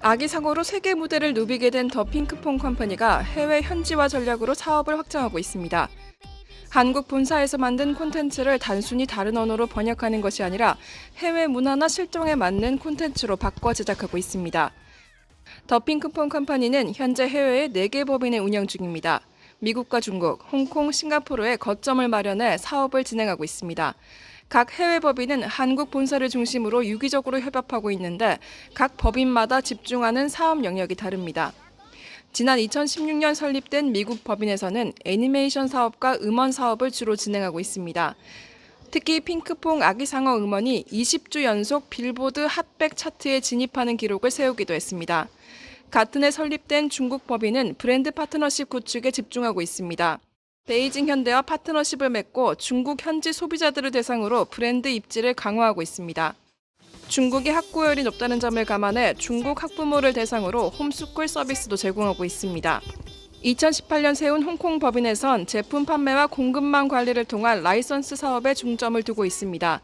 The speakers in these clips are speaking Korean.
아기상어로 세계 무대를 누비게 된 더 핑크퐁 컴퍼니가 해외 현지화 전략으로 사업을 확장하고 있습니다. 한국 본사에서 만든 콘텐츠를 단순히 다른 언어로 번역하는 것이 아니라 해외 문화나 실정에 맞는 콘텐츠로 바꿔 제작하고 있습니다. 더 핑크퐁 컴퍼니는 현재 해외에 4개 법인을 운영 중입니다. 미국과 중국, 홍콩, 싱가포르에 거점을 마련해 사업을 진행하고 있습니다. 각 해외 법인은 한국 본사를 중심으로 유기적으로 협업하고 있는데 각 법인마다 집중하는 사업 영역이 다릅니다. 지난 2016년 설립된 미국 법인에서는 애니메이션 사업과 음원 사업을 주로 진행하고 있습니다. 특히 핑크퐁 아기상어 음원이 20주 연속 빌보드 핫백 차트에 진입하는 기록을 세우기도 했습니다. 같은 해 설립된 중국 법인은 브랜드 파트너십 구축에 집중하고 있습니다. 베이징 현대와 파트너십을 맺고 중국 현지 소비자들을 대상으로 브랜드 입지를 강화하고 있습니다. 중국의 학구열이 높다는 점을 감안해 중국 학부모를 대상으로 홈스쿨 서비스도 제공하고 있습니다. 2018년 세운 홍콩 법인에선 제품 판매와 공급망 관리를 통한 라이선스 사업에 중점을 두고 있습니다.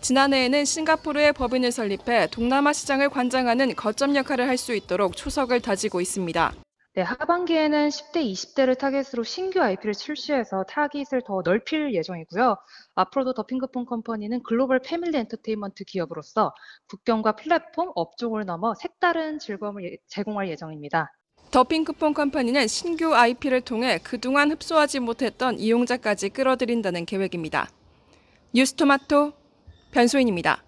지난해에는 싱가포르의 법인을 설립해 동남아 시장을 관장하는 거점 역할을 할 수 있도록 초석을 다지고 있습니다. 네, 하반기에는 10대, 20대를 타겟으로 신규 IP를 출시해서 타깃을 더 넓힐 예정이고요. 앞으로도 더 핑크퐁 컴퍼니는 글로벌 패밀리 엔터테인먼트 기업으로서 국경과 플랫폼, 업종을 넘어 색다른 즐거움을 예- 제공할 예정입니다. 더 핑크퐁 컴퍼니는 신규 IP를 통해 그동안 흡수하지 못했던 이용자까지 끌어들인다는 계획입니다. 뉴스토마토 변소인입니다.